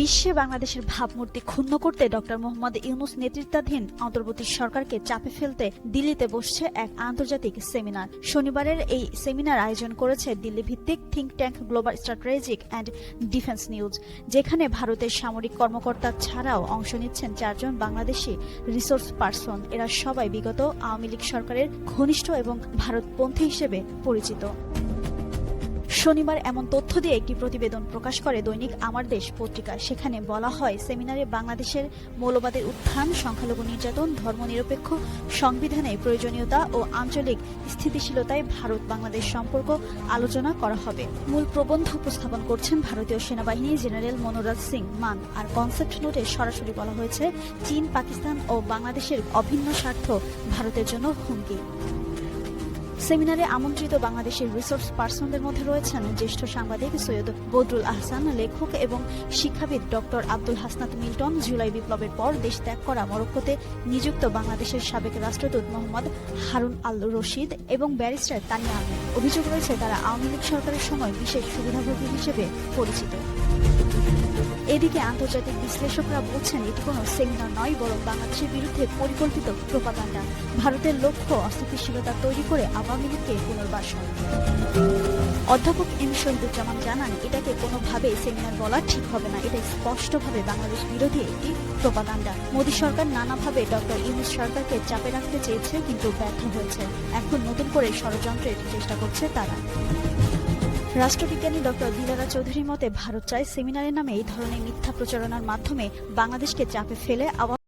বিশ্বে বাংলাদেশের ভাবমূর্তি ক্ষুণ্ণ করতে ডক্টর মোহাম্মদ ইউনুস নেতৃত্বাধীন অন্তর্বর্তী সরকারকে চাপে ফেলতে দিল্লিতে বসছে এক আন্তর্জাতিক সেমিনার। শনিবারের এই সেমিনার আয়োজন করেছে দিল্লি ভিত্তিক think tank global strategic and defence news, যেখানে ভারতের সামরিক কর্মকর্তা ছাড়াও অংশ নিচ্ছেন চারজন বাংলাদেশি রিসোর্স পার্সন। এরা সবাই বিগত আওয়ামী লীগ সরকারের ঘনিষ্ঠ এবং ভারতপন্থী হিসেবে পরিচিত। শনিবার এমন তথ্য দিয়ে একটি প্রতিবেদন প্রকাশ করে দৈনিক আমার দেশ পত্রিকা। সেখানে বলা হয়, সেমিনারে বাংলাদেশের মৌলবাদের উত্থান, সংখ্যালঘু নির্যাতন, ধর্মনিরপেক্ষ সংবিধানে প্রয়োজনীয়তা ও আঞ্চলিক স্থিতিশীলতায় ভারত বাংলাদেশ সম্পর্ক আলোচনা করা হবে। মূল প্রবন্ধ উপস্থাপন করছেন ভারতীয় সেনাবাহিনী জেনারেল মনোরাজ সিং মান। আর কনসেপ্ট নোটে সরাসরি বলা হয়েছে, চীন, পাকিস্তান ও বাংলাদেশের অভিন্ন স্বার্থ ভারতের জন্য হুমকি। সেমিনারে আমন্ত্রিত বাংলাদেশের রিসোর্স পার্সনদের মধ্যে রয়েছেন জ্যেষ্ঠ সাংবাদিক সৈয়দ বদরুল আহসান, লেখক এবং শিক্ষাবিদ ডক্টর আব্দুল হাসনাত মিল্টন। জুলাই বিপ্লবের পর দেশ ত্যাগ করা মরক্কোতে নিযুক্ত বাংলাদেশের সাবেক রাষ্ট্রদূত মোহাম্মদ হারুন আল রশিদ এবং ব্যারিস্টার তানিয়া অভিযোগ রয়েছে, তারা আওয়ামী লীগ সরকারের সময় বিশেষ সুবিধাভোগী হিসেবে পরিচিত। এদিকে আন্তর্জাতিক বিশ্লেষকরা বলছেন এটি কোনো সেমিনার নয়, বরং বাংলাদেশের বিরুদ্ধে পরিকল্পিত প্রোপাগান্ডা। ভারতের লক্ষ্য অস্থিতিশীলতা তৈরি করে আওয়ামী লীগকে পুনর্বাসন। অধ্যাপক এম শহীদুজ্জামান জানান, এটাকে কোনোভাবেই সেমিনার বলা ঠিক হবে না। এটা স্পষ্টভাবে বাংলাদেশ বিরোধী একটি প্রোপাগান্ডা। মোদী সরকার নানাভাবে ডক্টর ইউনুস সরকারকে চাপে রাখতে চেয়েছে, কিন্তু ব্যর্থ হয়েছে। এখন নতুন করে ষড়যন্ত্রের চেষ্টা করছে তারা। রাষ্ট্রবিজ্ঞানী ডক্টর দিলারা চৌধুরীর মতে, ভারত চায় সেমিনারের নামে এই ধরনের মিথ্যা প্রচারণার মাধ্যমে বাংলাদেশকে চাপে ফেলে আওয়ামী